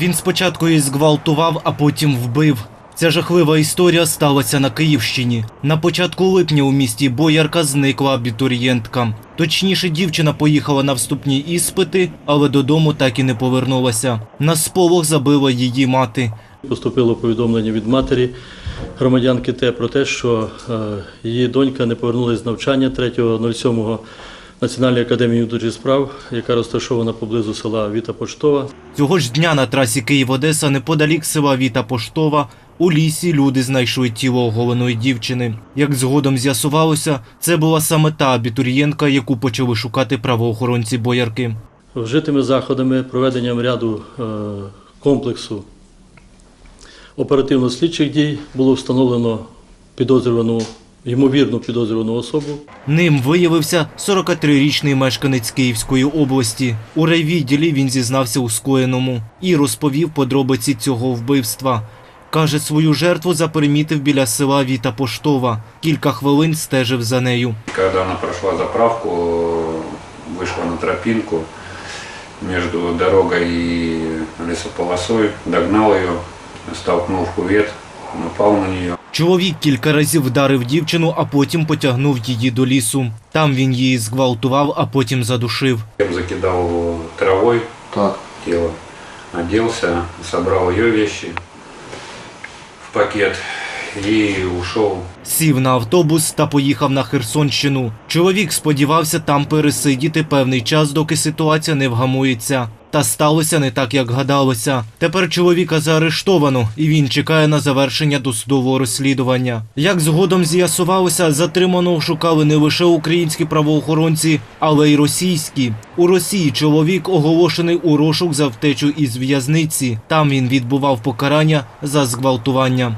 Він спочатку її зґвалтував, а потім вбив. Ця жахлива історія сталася на Київщині. На початку липня у місті Боярка зникла абітурієнтка. Точніше, дівчина поїхала на вступні іспити, але додому так і не повернулася. На сполох забила її мати. Поступило повідомлення від матері громадянки Т про те, що е, її донька не повернулася з навчання 3.07 Національної академії внутрішніх справ, яка розташована поблизу села Віта Поштова. Цього ж дня на трасі Київ-Одеса неподалік села Віта Поштова у лісі люди знайшли тіло оголеної дівчини. Як згодом з'ясувалося, це була саме та абітурієнтка, яку почали шукати правоохоронці боярки. Вжитими заходами, проведенням ряду е, комплексу оперативно-слідчих дій було встановлено підозрювану, ймовірну підозрювану особу. Ним виявився 43-річний мешканець Київської області. У райвідділі він зізнався у скоєному і розповів подробиці цього вбивства. Каже, свою жертву запримітив біля села Віта Поштова. Кілька хвилин стежив за нею. Когда она прошла заправку, вышла на тропинку между дорогой и лесополосой, догнал ее, столкнул в кувет, напал на нее. Чоловік кілька разів вдарив дівчину, а потім потягнув її до лісу. Там він її зґвалтував, а потім задушив. Я закидав травою Так. тіло, оделся, забрав її речі в пакет и ушел Сів на автобус та поїхав на Херсонщину. Чоловік сподівався там пересидіти певний час, доки ситуація не вгамується. Та сталося не так, як гадалося. Тепер чоловіка заарештовано, і він чекає на завершення досудового розслідування. Як згодом з'ясувалося, затриманого шукали не лише українські правоохоронці, але й російські. У Росії чоловік оголошений у розшук за втечу із в'язниці. Там він відбував покарання за зґвалтування.